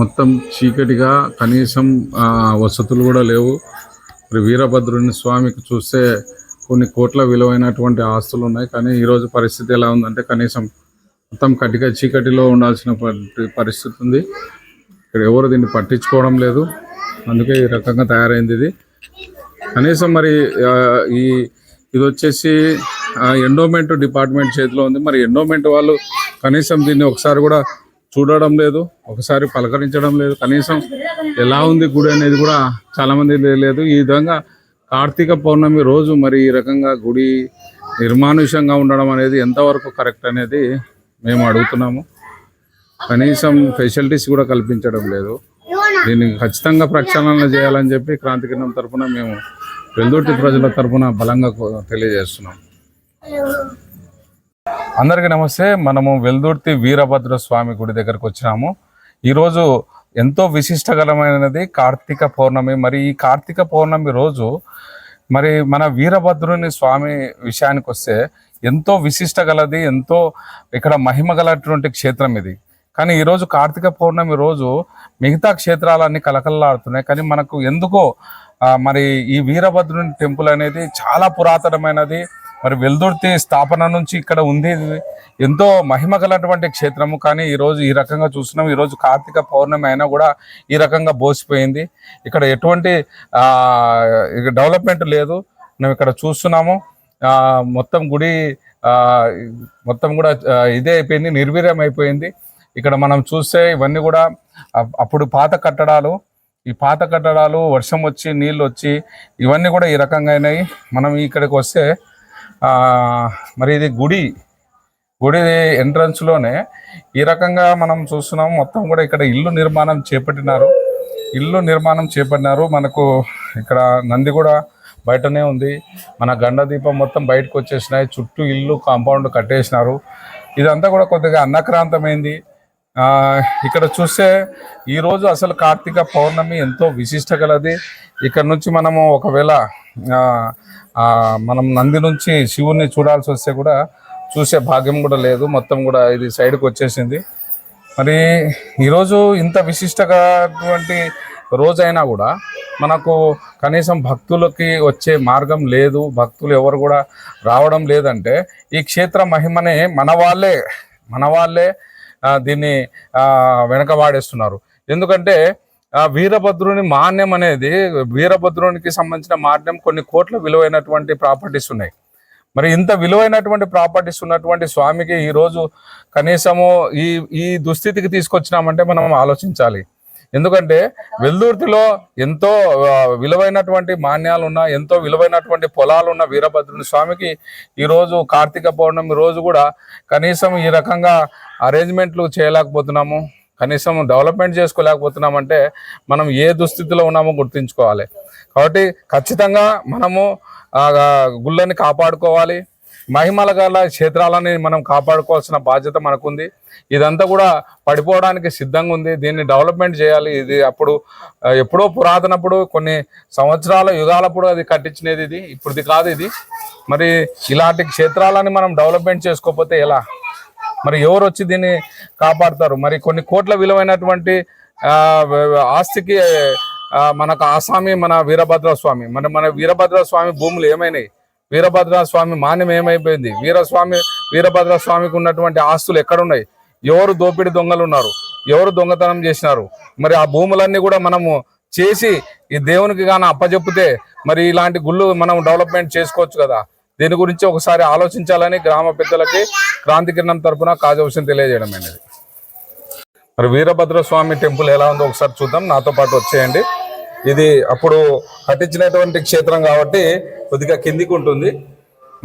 మొత్తం చీకటిగా కనీసం వసతులు కూడా లేవు. మరి వీరభద్రుని స్వామికి చూస్తే కొన్ని కోట్ల విలువైనటువంటి ఆస్తులు ఉన్నాయి. కానీ ఈరోజు పరిస్థితి ఎలా ఉందంటే కనీసం మొత్తం కటిక చీకటిలో ఉండాల్సిన పరిస్థితి ఉంది. ఇక్కడ ఎవరు దీన్ని పట్టించుకోవడం లేదు. అందుకే ఈ రకంగా తయారైంది ఇది. కనీసం మరి ఈ ఇది వచ్చేసి ఎండోమెంట్ డిపార్ట్మెంట్ చేతిలో ఉంది. మరి ఎండోమెంట్ వాళ్ళు కనీసం దీన్ని ఒకసారి కూడా చూడడం లేదు ఒకసారి పలకరించడం లేదు. కనీసం ఎలా ఉంది గుడి అనేది కూడా చాలామంది లేదు. ఈ విధంగా కార్తీక పౌర్ణమి రోజు మరి ఈ రకంగా గుడి నిర్మానుష్యంగా ఉండడం అనేది ఎంతవరకు కరెక్ట్ అనేది మేము అడుగుతున్నాము. కనీసం ఫెసిలిటీస్ కూడా కల్పించడం లేదు. దీన్ని ఖచ్చితంగా ప్రక్షాళన చేయాలని చెప్పి క్రాంతికిరణం తరఫున మేము వెల్దుర్తి ప్రజల తరఫున బలంగా తెలియజేస్తున్నాం. అందరికీ నమస్తే. మనము వెల్దుర్తి వీరభద్ర స్వామి గుడి దగ్గరకు వచ్చినాము. ఈరోజు ఎంతో విశిష్టకరమైనది కార్తీక పౌర్ణమి. మరి ఈ కార్తీక పౌర్ణమి రోజు మరి మన వీరభద్రుని స్వామి విషయానికి వస్తే ఎంతో విశిష్ట గలది ఎంతో ఇక్కడ మహిమ గలటువంటి క్షేత్రం ఇది. కానీ ఈరోజు కార్తీక పౌర్ణమి రోజు మిగతా క్షేత్రాలన్నీ కలకలలాడుతున్నాయి కానీ మనకు ఎందుకో మరి ఈ వీరభద్రుని టెంపుల్ అనేది చాలా పురాతనమైనది. మరి వెల్దుర్తి స్థాపన నుంచి ఇక్కడ ఉంది. ఎంతో మహిమ కలటువంటి క్షేత్రము. కానీ ఈరోజు ఈ రకంగా చూస్తున్నాం. ఈరోజు కార్తీక పౌర్ణమి అయినా కూడా ఈ రకంగా బోసిపోయింది. ఇక్కడ ఎటువంటి డెవలప్మెంట్ లేదు. మేము ఇక్కడ చూస్తున్నాము. మొత్తం గుడి మొత్తం కూడా ఇదే అయిపోయింది. నిర్వీర్యం అయిపోయింది. ఇక్కడ మనం చూస్తే ఇవన్నీ కూడా అప్- అప్పుడు పాత కట్టడాలు ఈ పాత కట్టడాలు వర్షం వచ్చి నీళ్ళు వచ్చి ఇవన్నీ కూడా ఈ రకంగా అయినాయి. మనం ఇక్కడికి వస్తే మరి ఇది గుడి గుడి ఎంట్రన్స్లోనే లోనే ఈ రకంగా మనం చూస్తున్నాం. మొత్తం కూడా ఇక్కడ ఇల్లు నిర్మాణం చేపట్టినారు. ఇల్లు నిర్మాణం చేపట్టినారు. మనకు ఇక్కడ నంది కూడా బయటనే ఉంది. మన గండ దీపం మొత్తం బయటకు వచ్చేసినాయి. చుట్టూ ఇల్లు కాంపౌండ్ కట్టేసినారు. ఇదంతా కూడా కొద్దిగా అన్నక్రాంతమైంది. ఇక్కడ చూస్తే ఈరోజు అసలు కార్తీక పౌర్ణమి ఎంతో విశిష్ట గలది ఇక్కడ నుంచి మనము ఒకవేళ మనం నంది నుంచి శివుణ్ణి చూడాల్సి వస్తే కూడా చూసే భాగ్యం కూడా లేదు. మొత్తం కూడా ఇది సైడ్కి వచ్చేసింది. మరి ఈరోజు ఇంత విశిష్టటువంటి రోజైనా కూడా మనకు కనీసం భక్తులకి వచ్చే మార్గం లేదు. భక్తులు ఎవరు కూడా రావడం లేదంటే ఈ క్షేత్ర మహిమనే మన వాళ్ళే మన వాళ్ళే దీన్ని ఆ, వెనకబాడేస్తున్నారు ఎందుకంటే వీరభద్రుని మాన్యం అనేది వీరభద్రునికి సంబంధించిన మాన్యం కొన్ని కోట్ల విలువైనటువంటి ప్రాపర్టీస్ ఉన్నాయి. మరి ఇంత విలువైనటువంటి ప్రాపర్టీస్ ఉన్నటువంటి స్వామికి ఈరోజు కనీసము ఈ ఈ దుస్థితికి తీసుకొచ్చినామంటే మనం ఆలోచించాలి. ఎందుకంటే వెల్దుర్తిలో ఎంతో విలువైనటువంటి మాన్యాలు ఉన్న ఎంతో విలువైనటువంటి పొలాలు ఉన్న వీరభద్రుని స్వామికి ఈరోజు కార్తీక పౌర్ణమి రోజు కూడా కనీసం ఈ రకంగా అరేంజ్మెంట్లు చేయలేకపోతున్నాము. కనీసం డెవలప్మెంట్ చేసుకోలేకపోతున్నామంటే మనం ఏ దుస్థితిలో ఉన్నామో గుర్తుంచుకోవాలి. కాబట్టి ఖచ్చితంగా మనము గుళ్ళని కాపాడుకోవాలి. మహిమల గల క్షేత్రాలని మనం కాపాడుకోవాల్సిన బాధ్యత మనకుంది. ఇదంతా కూడా పడిపోవడానికి సిద్ధంగా ఉంది. దీన్ని డెవలప్మెంట్ చేయాలి. ఇది అప్పుడు ఎప్పుడో పురాతనప్పుడు కొన్ని సంవత్సరాల యుగాలప్పుడు అది కట్టించినది ఇది. ఇప్పుడుది కాదు ఇది. మరి ఇలాంటి క్షేత్రాలని మనం డెవలప్మెంట్ చేసుకోకపోతే ఎలా? మరి ఎవరు వచ్చి దీన్ని కాపాడతారు? మరి కొన్ని కోట్ల విలువైనటువంటి ఆస్తికి మనకు ఆసామి మన వీరభద్ర స్వామి మన మన వీరభద్ర స్వామి భూములు ఏమైనాయి? వీరభద్ర స్వామి మాన్యం ఏమైపోయింది? వీరస్వామి వీరభద్ర స్వామికి ఉన్నటువంటి ఆస్తులు ఎక్కడున్నాయి? ఎవరు దోపిడి దొంగలు ఉన్నారు? ఎవరు దొంగతనం చేసినారు? మరి ఆ భూములన్నీ కూడా మనము చేసి ఈ దేవునికి గాన అప్పచెప్పితే మరి ఇలాంటి గుళ్ళు మనం డెవలప్మెంట్ చేసుకోవచ్చు కదా? దీని గురించి ఒకసారి ఆలోచించాలని గ్రామ పెద్దలకి క్రాంతి కిరణం తరపున కాజవశం తెలియజేయడం అనేది. మరి వీరభద్ర స్వామి టెంపుల్ ఎలా ఉందో ఒకసారి చూద్దాం. నాతో పాటు వచ్చేయండి. ఇది అప్పుడు కట్టించినటువంటి క్షేత్రం కాబట్టి కొద్దిగా కిందికి ఉంటుంది.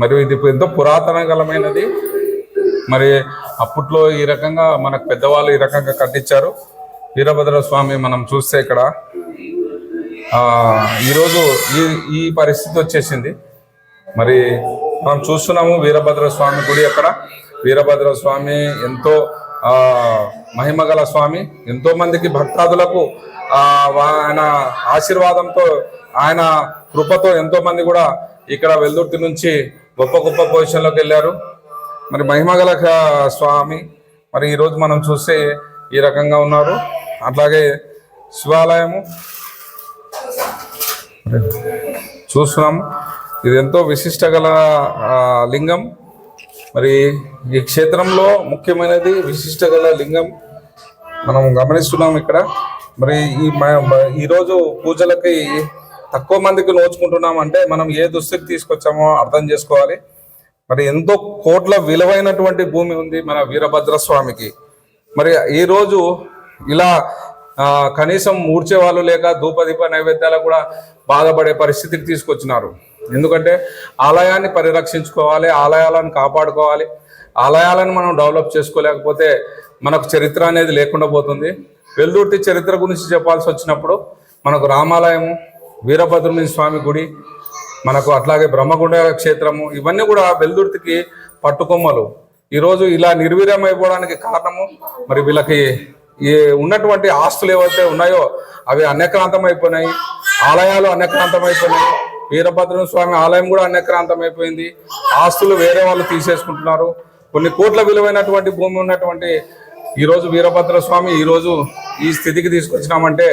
మరి ఇది ఎంతో పురాతన కలమైనది మరి అప్పట్లో ఈ రకంగా మనకు పెద్దవాళ్ళు ఈ రకంగా కట్టించారు. వీరభద్ర స్వామి మనం చూస్తే ఇక్కడ ఈరోజు ఈ ఈ పరిస్థితి వచ్చేసింది. మరి మనం చూస్తున్నాము వీరభద్ర స్వామి గుడి అక్కడ. వీరభద్ర స్వామి ఎంతో మహిమగల స్వామి. ఎంతో మందికి భక్తాదులకు ఆయన ఆశీర్వాదంతో ఆయన కృపతో ఎంతో మంది కూడా ఇక్కడ వెల్దుర్తి నుంచి గొప్ప గొప్ప పొజిషన్లోకి వెళ్ళారు. మరి మహిమగల స్వామి మరి ఈరోజు మనం చూస్తే ఈ రకంగా ఉన్నారు. అట్లాగే శివాలయము. చూస్తున్నాము. ఇది ఎంతో విశిష్ట గల లింగం. మరి ఈ క్షేత్రంలో ముఖ్యమైనది విశిష్ట గల లింగం. మనం గమనిస్తున్నాం ఇక్కడ. మరి ఈ ఈరోజు పూజలకి తక్కువ మందికి నోచుకుంటున్నాం అంటే మనం ఏ దుస్థితి తీసుకొచ్చామో అర్థం చేసుకోవాలి. మరి ఎంతో కోట్ల విలువైనటువంటి భూమి ఉంది మన వీరభద్ర స్వామికి మరి ఈరోజు ఇలా కనీసం ఊడ్చే వాళ్ళు లేక ధూపదీప నైవేద్యాలు కూడా బాధపడే పరిస్థితికి తీసుకొచ్చినారు. ఎందుకంటే ఆలయాన్ని పరిరక్షించుకోవాలి ఆలయాలను కాపాడుకోవాలి. ఆలయాలను మనం డెవలప్ చేసుకోలేకపోతే మనకు చరిత్ర అనేది లేకుండా పోతుంది. వెల్దుర్తి చరిత్ర గురించి చెప్పాల్సి వచ్చినప్పుడు మనకు రామాలయము వీరభద్రుని స్వామి గుడి మనకు అట్లాగే బ్రహ్మగుండ క్షేత్రము ఇవన్నీ కూడా వెల్దుర్తికి పట్టుకొమ్మలు. ఈరోజు ఇలా నిర్వీర్యం అయిపోవడానికి కారణము మరి వీళ్ళకి ఈ ఉన్నటువంటి ఆస్తులు ఏవైతే ఉన్నాయో అవి అన్యక్రాంతం అయిపోయినాయి ఆలయాలు అన్యక్రాంతం అయిపోయినాయి వీరభద్ర స్వామి ఆలయం కూడా అన్యక్రాంతం అయిపోయింది ఆస్తులు వేరే వాళ్ళు తీసేసుకుంటున్నారు. కొన్ని కోట్ల విలువైనటువంటి భూమి ఉన్నటువంటి ఈ రోజు వీరభద్ర స్వామి ఈ రోజు ఈ స్థితికి తీసుకొచ్చినామంటే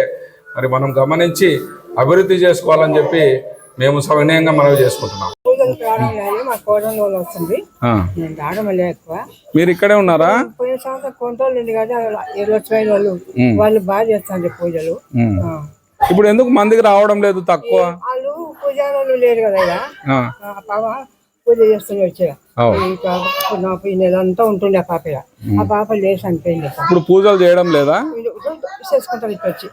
మరి మనం గమనించి అభివృద్ధి చేసుకోవాలని చెప్పి మేము సవినయంగా మనవి చేసుకుంటున్నాం. మీరు ఇక్కడే ఉన్నారా? పోయిన సంవత్సరం కొంటోళ్ళు ఉంది కదా ఇరవై వచ్చిన వాళ్ళు వాళ్ళు బాగా చేస్తారు పూజలు. ఇప్పుడు ఎందుకు మందికి రావడం లేదు తక్కువ? పూజారులు లేరు కదా ఇక. పాప పూజ చేస్తుంది వచ్చి అవును. ఈ నెల అంతా ఉంటుండే ఆ పాప ఇక. ఆ పాప లేచి అనిపోయింది ఇక. ఇప్పుడు పూజలు చేయడం లేదా? చేసుకుంటారు ఇటు వచ్చి.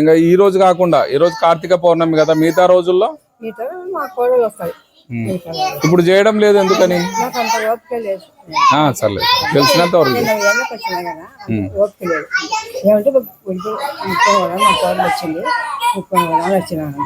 ఇంకా ఈ రోజు కాకుండా ఈ రోజు కార్తీక పౌర్ణమి కదా మిగతా రోజుల్లో? మిగతా మా కోడలు వస్తాయి. ఇప్పుడు చేయడం లేదు ఎందుకని? నాకు అంత ఓపిక లేదు. ఆ, సర్లే. తెలిసినంత వరకు ఏమంటే ముప్పై ముప్పై మా వచ్చినాను